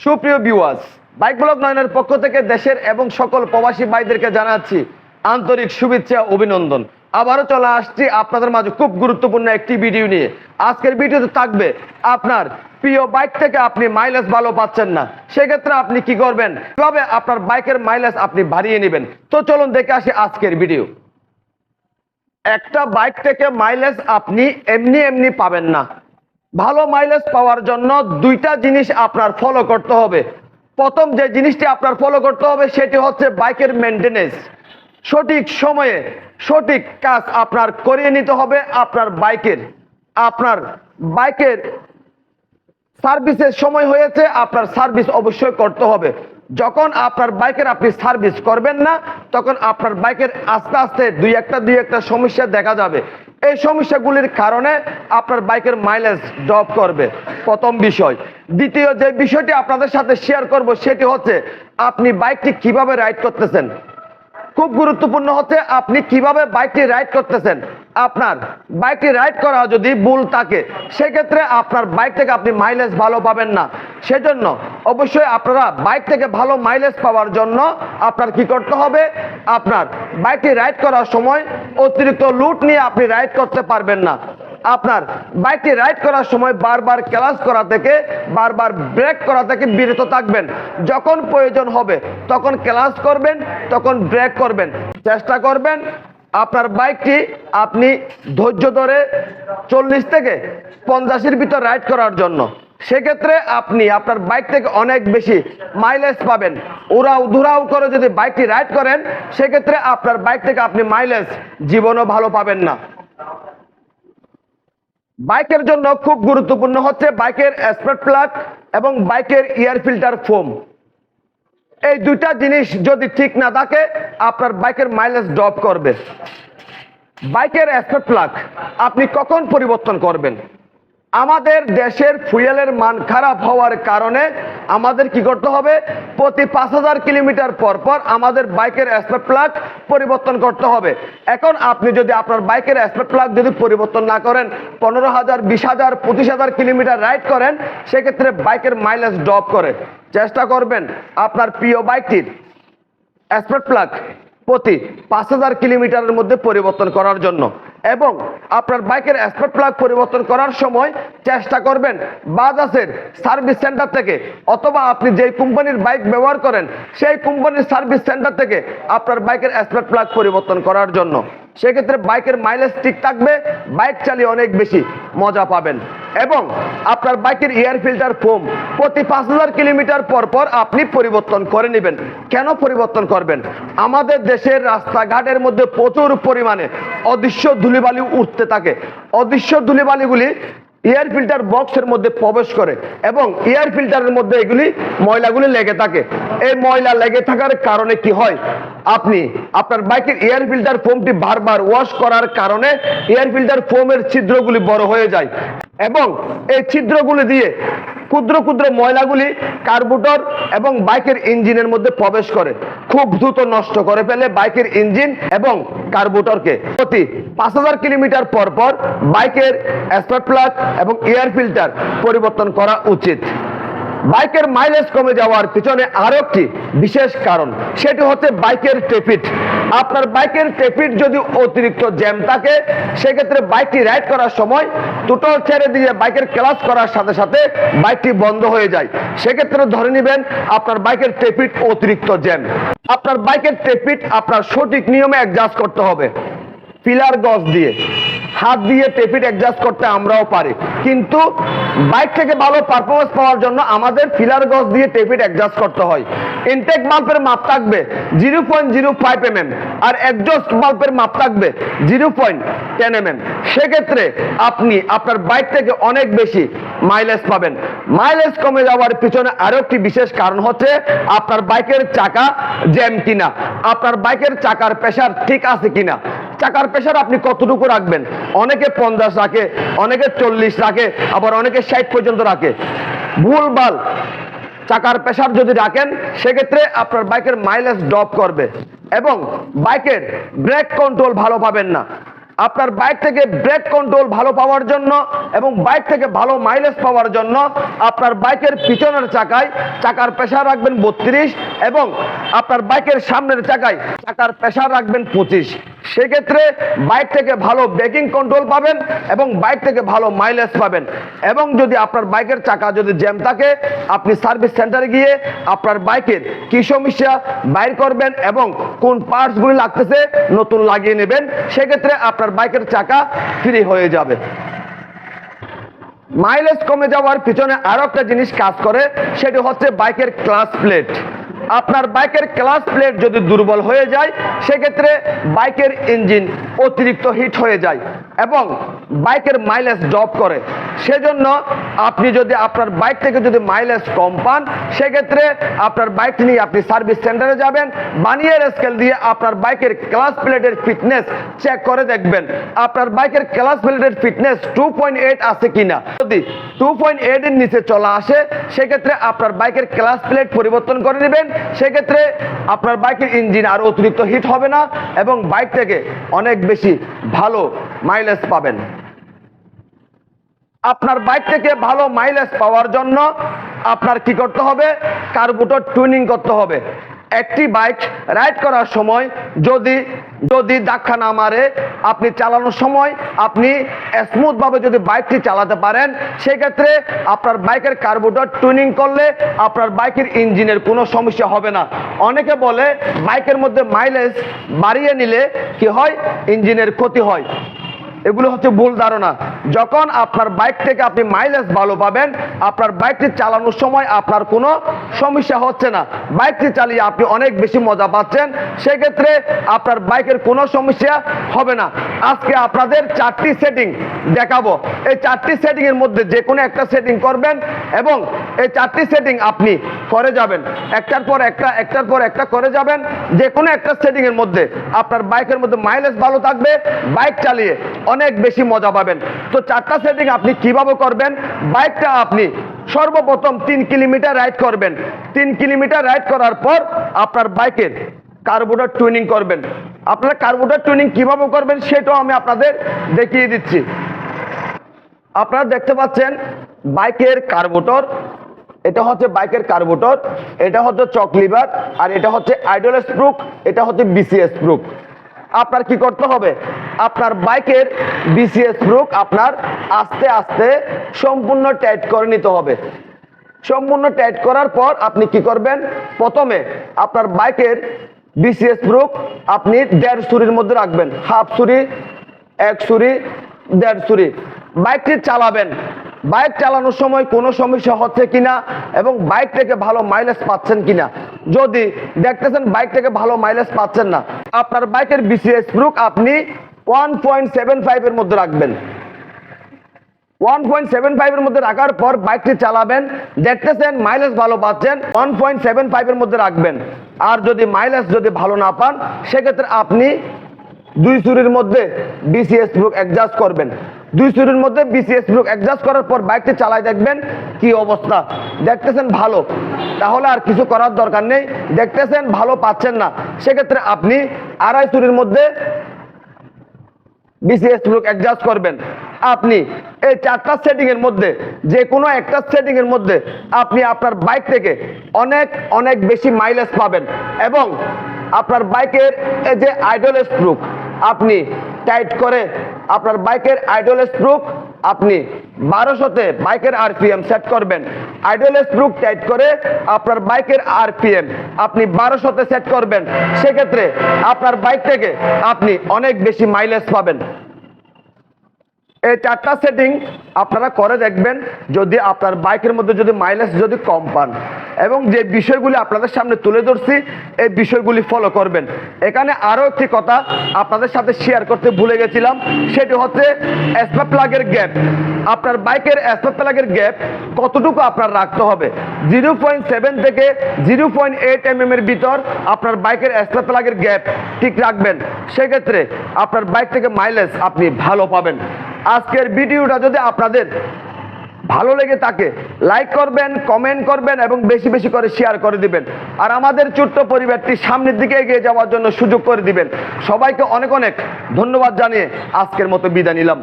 সুপ্রিয় viewers bike blog নয়নের পক্ষ থেকে দেশের এবং সকল প্রবাসী ভাইদেরকে জানাচ্ছি আন্তরিক শুভেচ্ছা, অভিনন্দন। আবারও চলে আসছি আপনাদের মাঝে খুব গুরুত্বপূর্ণ একটি ভিডিও নিয়ে। আজকের ভিডিওতে থাকবে আপনার প্রিয় বাইক থেকে আপনি মাইলেজ ভালো পাচ্ছেন না। সেক্ষেত্রে আপনি কি করবেন? কীভাবে আপনার বাইকের মাইলেজ আপনি বাড়িয়ে নেবেন? তো চলুন দেখে আসি আজকের ভিডিও একটা বাইক থেকে মাইলেজ আপনি এমনি এমনি পাবেন না। ভালো মাইলেজ পাওয়ার জন্য দুইটা জিনিস আপনার ফলো করতে হবে। প্রথম যে জিনিসটি আপনার ফলো করতে হবে, সেটি হচ্ছে বাইকের মেনটেনেন্স সঠিক সময়ে সঠিক কাজ আপনার করিয়ে নিতে হবে আপনার বাইকের। আপনার বাইকের সার্ভিসের সময় হয়েছে, আপনার সার্ভিস অবশ্যই করতে হবে। যখন আপনার বাইকের আপনি সার্ভিস করবেন না, তখন আপনার বাইকের আস্তে আস্তে দুই একটা দুই একটা সমস্যা দেখা যাবে। এই সমস্যাগুলির কারণে আপনার বাইকের মাইলেজ ড্রপ করবে। প্রথম বিষয়। দ্বিতীয় যে বিষয়টি আপনাদের সাথে শেয়ার করব, সেটি হচ্ছে আপনি বাইকটি কীভাবে রাইড করতেছেন? খুব গুরুত্বপূর্ণ হচ্ছে আপনি কীভাবে বাইকটি রাইড করতেছেন? আপনার বাইকটি রাইড করা যদি ভুল থাকে, সেক্ষেত্রে আপনার বাইক থেকে আপনি মাইলেজ ভালো পাবেন না। সেজন্য অবশ্যই আপনারা বাইক থেকে ভালো মাইলেজ পাওয়ার জন্য আপনার কি করতে হবে? আপনার বাইকটি রাইড করার সময় অতিরিক্ত লুট নিয়ে আপনি রাইড করতে পারবেন না। আপনার বাইকটি রাইড করার সময় বারবার ক্লাস করা থেকে, বারবার ব্রেক করা থেকে বিরত থাকবেন। যখন প্রয়োজন হবে, তখন ক্লাস করবেন, তখন ব্রেক করবেন। চেষ্টা করবেন, আপনার বাইকটি আপনি ধৈর্য ধরে চল্লিশ থেকে পঞ্চাশের ভিতর রাইড করার জন্য। সেক্ষেত্রে আপনি আপনার বাইক থেকে অনেক বেশি মাইলেজ পাবেন। উড়াও ধুরাও করে যদি বাইকটি রাইড করেন, সেক্ষেত্রে আপনার বাইক থেকে আপনি মাইলেজ জীবনও ভালো পাবেন না। বাইকের জন্য খুব গুরুত্বপূর্ণ হচ্ছে বাইকের স্পার্ট প্লাগ এবং বাইকের এয়ার ফিল্টার ফোম এই দুইটা জিনিস যদি ঠিক না থাকে, আপনার বাইকের মাইলেজ ড্রপ করবে। বাইকের স্পার্ট প্লাগ আপনি কখন পরিবর্তন করবেন? আমাদের দেশের ফুয়েলের মান খারাপ হওয়ার কারণে আমাদের কি করতে হবে? প্রতি পাঁচ হাজার কিলোমিটার পর পর আমাদের বাইকের স্পার্ট প্লাগ পরিবর্তন করতে হবে। এখন আপনি যদি আপনার বাইকের স্পার্ট প্লাগ যদি পরিবর্তন না করেন, পনেরো হাজার, বিশ হাজার, পঁচিশ হাজার কিলোমিটার রাইড করেন, সেক্ষেত্রে বাইকের মাইলেজ ড্রপ করে। চেষ্টা করবেন আপনার প্রিয় বাইকটির স্পার্ট প্লাগ প্রতি পাঁচ হাজার কিলোমিটারের মধ্যে পরিবর্তন করার জন্য। এবং আপনার বাইকের স্পট প্লাগ পরিবর্তন করার সময় চেষ্টা করবেন বাজাজের সার্ভিস সেন্টার থেকে, অথবা আপনি যেই কোম্পানির বাইক ব্যবহার করেন, সেই কোম্পানির সার্ভিস সেন্টার থেকে আপনার বাইকের স্পট প্লাগ পরিবর্তন করার জন্য। সেক্ষেত্রে বাইকের মাইলেজ ঠিক থাকবে, বাইক চালিয়ে অনেক বেশি মজা পাবেন। এবং আপনার বাইকের এয়ার ফিল্টার ফোম প্রতি পাঁচ হাজার কিলোমিটার পর পর আপনি পরিবর্তন করে নেবেন। কেন পরিবর্তন করবেন? আমাদের দেশের রাস্তাঘাটের মধ্যে প্রচুর পরিমাণে অদৃশ্য ধুলিবালি উঠতে থাকে। অদৃশ্য ধুলিবালিগুলি এয়ার ফিল্টার বক্সের মধ্যে প্রবেশ করে এবং এয়ার ফিল্টারের মধ্যে এগুলি ময়লাগুলি লেগে থাকে। এই ময়লা লেগে থাকার কারণে কি হয়? আপনি আপনার বাইকের এয়ার ফিল্টার ফোমটি বারবার ওয়াশ করার কারণে এয়ার ফিল্টার ফোমের ছিদ্রগুলি বড় হয়ে যায়। এবং এই ছিদ্রগুলি দিয়ে ক্ষুদ্র ক্ষুদ্র ময়লাগুলি কার্বুটর এবং বাইকের ইঞ্জিনের মধ্যে প্রবেশ করে। খুব দ্রুত নষ্ট করে ফেলে বাইকের ইঞ্জিন এবং কার্বুটরকে। প্রতি পাঁচ হাজার কিলোমিটার পর পর বাইকের স্পট প্লাগ এবং এয়ার ফিল্টার পরিবর্তন করা উচিত। বাইকের মাইলেজ কমে যাওয়ার পিছনে আরও একটি বিশেষ কারণ। সেটি হচ্ছে বাইকের টেপিট আপনার বাইকের টেপিট যদি অতিরিক্ত জ্যাম থাকে, সেক্ষেত্রে বাইকটি রাইড করার সময় দুটো ছেড়ে দিয়ে বাইকের ক্লাস করার সাথে সাথে বাইকটি বন্ধ হয়ে যায়। সেক্ষেত্রে ধরে নেবেন আপনার বাইকের টেপিট অতিরিক্ত জ্যাম আপনার বাইকের টেপিট আপনার সঠিক নিয়মে অ্যাডজাস্ট করতে হবে। পিলার গজ দিয়ে। হাত দিয়ে টেপিট অ্যাডজাস্ট করতে আমরাও পারি। কিন্তু বাইক থেকে ভালো পারফরমেন্স পাওয়ার জন্য আমাদের ফিলার গজ দিয়ে টেপিট অ্যাডজাস্ট করতে হয়। ইনটেক বাল্বের মাপ থাকবে zero point zero five M M আর একজস্ট বাল্বের মাপ থাকবে zero point ten M M সেক্ষেত্রে আপনি আপনার বাইক থেকে অনেক বেশি মাইলেজ পাবেন। মাইলেজ কমে যাওয়ার পিছনে আরও একটি বিশেষ কারণ হচ্ছে আপনার বাইকের চাকা জ্যাম কিনা। আপনার বাইকের চাকার প্রেশার ঠিক আছে কিনা? চাকার প্রেশার আপনি কতটুকু রাখবেন? অনেকে পঞ্চাশ রাখে, অনেকে চল্লিশ রাখে, আবার অনেকে ষাট পর্যন্ত রাখে। ভুলভাল চাকার প্রেশার যদি রাখেন, সেক্ষেত্রে আপনার বাইকের মাইলেজ ড্রপ করবে এবং বাইকের ব্রেক কন্ট্রোল ভালো পাবেন না। আপনার বাইক থেকে ব্রেক কন্ট্রোল ভালো পাওয়ার জন্য এবং বাইক থেকে ভালো মাইলেজ পাওয়ার জন্য আপনার বাইকের পিছনের চাকায় চাকার প্রেশার রাখবেন বত্রিশ এবং আপনার বাইকের সামনের চাকায় চাকার প্রেশার রাখবেন পঁচিশ। সেক্ষেত্রে বাইক থেকে ভালো ব্রেকিং কন্ট্রোল পাবেন এবং বাইক থেকে ভালো মাইলেজ পাবেন। এবং যদি আপনার বাইকের চাকা যদি জ্যাম থাকে, আপনি সার্ভিস সেন্টারে গিয়ে আপনার বাইকের কি সমস্যা বাইর করবেন এবং কোন পার্টসগুলি লাগতেছে নতুন লাগিয়ে নেবেন, সেক্ষেত্রে আপনার বাইকের চাকা ফ্রি হয়ে যাবে। মাইলেজ কমে যাওয়ার পিছনে আরও একটা জিনিস কাজ করে, সেটি হচ্ছে বাইকের ক্লাস প্লেট আপনার বাইকের ক্লাস প্লেট যদি দুর্বল হয়ে যায়, সেক্ষেত্রে বাইকের ইঞ্জিন অতিরিক্ত হিট হয়ে যায়। এবং বাইকের মাইলেজ ড্রপ করে। সেজন্য আপনি যদি আপনার বাইক থেকে যদি মাইলেজ কম পান, সেক্ষেত্রে আপনার বাইকটি নিয়ে আপনি সার্ভিস সেন্টারে যাবেন বানিয়ার স্কেল দিয়ে আপনার বাইকের ক্লাস প্লেটের ফিটনেস চেক করে দেখবেন, আপনার বাইকের ক্লাস প্লেটের ফিটনেস টু পয়েন্ট এইট আছে কিনা। যদি টু পয়েন্ট এইট এর নিচে চলে আসে, সেক্ষেত্রে আপনার বাইকের ক্লাস প্লেট পরিবর্তন করে নেবেন, সেক্ষেত্রে আপনার বাইকের ইঞ্জিন আর অতিরিক্ত হিট হবে না, এবং বাইক থেকে অনেক বেশি ভালো মাইলেজ পাবেন। আপনার বাইক থেকে ভালো মাইলেজ পাওয়ার জন্য আপনার কি করতে হবে? কার্বুটর টুনিং করতে হবে। একটি বাইক রাইড করার সময় যদি যদি ধাক্কা না মারে, আপনি চালানোর সময় আপনি স্মুথভাবে যদি বাইকটি চালাতে পারেন, সেক্ষেত্রে আপনার বাইকের কার্বুটর টুনিং করলে আপনার বাইকের ইঞ্জিনের কোনো সমস্যা হবে না। অনেকে বলে বাইকের মধ্যে মাইলেজ বাড়িয়ে নিলে কি হয়? ইঞ্জিনের ক্ষতি হয়। এগুলো হচ্ছে ভুল ধারণা। যখন আপনার বাইক থেকে আপনি মাইলেজ ভালো পাবেন, আপনার বাইকটি চালানোর সময় আপনার কোনো সমস্যা হচ্ছে না। বাইকটি চালিয়ে আপনি অনেক বেশি মজা পাচ্ছেন, সেক্ষেত্রে আপনার বাইকের কোনো সমস্যা হবে না। আজকে আপনাদের চারটি সেটিং দেখাবো। এই চারটি সেটিং এর মধ্যে যে কোনো একটা সেটিং করবেন এবং এই চারটি সেটিং আপনি করে যাবেন। একটার পর একটা, একটার পর একটা করে যাবেন। যে কোনো একটা সেটিং এর মধ্যে আপনার বাইকের মধ্যে মাইলেজ ভালো থাকবে, বাইক চালিয়ে অনেক বেশি মজা পাবেন। তো চারটা সেটিং আপনি কীভাবে করবেন? বাইকটা আপনি সর্বপ্রথম তিন কিলোমিটার রাইড করবেন। তিন কিলোমিটার রাইড করার পর আপনার বাইকের কার্বোটার টুনিং করবেন। আপনারা কার্বোটার টুনিং কীভাবে করবেন সেটাও আমি আপনাদের দেখিয়ে দিচ্ছি। আপনারা দেখতে পাচ্ছেন বাইকের কার্বোটর এটা হচ্ছে বাইকের কার্বোটর এটা হচ্ছে চকলিভার আর এটা হচ্ছে আইডল স্প্রুক এটা হচ্ছে বিসিএস স্প্রুক আপনার কি করতে হবে? আপনার বাইকের বিসিএস স্প্রুক আপনার আস্তে আস্তে সম্পূর্ণ টাইট করে নিতে হবে। সম্পূর্ণ টাইট করার পর আপনি কি করবেন? প্রথমে আপনার বাইকের বিসিএস প্রুফ আপনি দেড় সুরির মধ্যে রাখবেন। হাফ সুরি এক সুরি দেড় সুরি বাইকটি চালাবেন। বাইক চালানোর সময় কোনো সমস্যা হচ্ছে কিনা এবং বাইক থেকে ভালো মাইলেজ পাচ্ছেন কিনা? যদি দেখতেছেন বাইক থেকে ভালো মাইলেজ পাচ্ছেন না, আপনার বাইকের বিসিএস প্রুফ আপনি ওয়ান পয়েন্ট সেভেন ফাইভের মধ্যে রাখবেন। ওয়ান পয়েন্ট সেভেন ফাইভের মধ্যে রাখার পর বাইকটি চালাবেন, দেখতেছেন মাইলেজ ভালো পাচ্ছেন ওয়ান পয়েন্ট সেভেন ফাইভের মধ্যে রাখবেন। আর যদি মাইলেজ যদি ভালো না পান, সেক্ষেত্রে আপনি দুই সুরির মধ্যে বিসিএস ব্রুক অ্যাডজাস্ট করবেন। দুই সুরির মধ্যে বিসিএস ব্রুক অ্যাডজাস্ট করার পর বাইকটি চালাই দেখবেন কি অবস্থা। দেখতেছেন ভালো। তাহলে আর কিছু করার দরকার নেই। দেখতেছেন ভালো পাচ্ছেন না। সেক্ষেত্রে আপনি আড়াই সুরির মধ্যে বিসিএস ব্লক অ্যাডজাস্ট করবেন। আপনি এই চারটা সেটিং এর মধ্যে, যে কোনো একটা সেটিং এর মধ্যে আপনি আপনার বাইক থেকে অনেক অনেক বেশি মাইলেজ পাবেন। এবং আপনার বাইকের যে আইডল স্প্রুক আপনি টাইট করে আপনার বাইকের আইডল স্প্রুক আপনি বারোশোতে বাইকের আরপিএম সেট করবেন। আইডল স্প্রুক টাইট করে আপনার বাইকের আরপিএম আপনি বারোশোতে সেট করবেন। সেক্ষেত্রে আপনার বাইক থেকে আপনি অনেক বেশি মাইলেজ পাবেন। এই চারটা সেটিং আপনারা করে দেখবেন যদি আপনার বাইকের মধ্যে যদি মাইলেজ যদি কম পান। এবং যে বিষয়গুলি আপনাদের সামনে তুলে ধরছি, এই বিষয়গুলি ফলো করবেন। এখানে আরও একটি কথা আপনাদের সাথে শেয়ার করতে ভুলে গেছিলাম, সেটি হচ্ছে অ্যাসপা প্লাগের গ্যাপ আপনার বাইকের অ্যাসপা প্লাগের গ্যাপ কতটুকু আপনার রাখতে হবে? জিরো পয়েন্ট সেভেন থেকে জিরো পয়েন্ট এইট এম এর ভিতর আপনার বাইকের অ্যাসপা প্লাগের গ্যাপ ঠিক রাখবেন। সেক্ষেত্রে আপনার বাইক থেকে মাইলেজ আপনি ভালো পাবেন। আজকের ভিডিওটা যদি আপনাদের ভালো লেগে থাকে লাইক করবেন কমেন্ট করবেন এবং বেশি বেশি করে শেয়ার করে দিবেন। আর আমাদের ছোট্ট পরিবারটি সামনের দিকে এগিয়ে যাওয়ার জন্য সুযোগ করে দিবেন। সবাইকে অনেক অনেক ধন্যবাদ জানিয়ে আজকের মতো বিদায় নিলাম।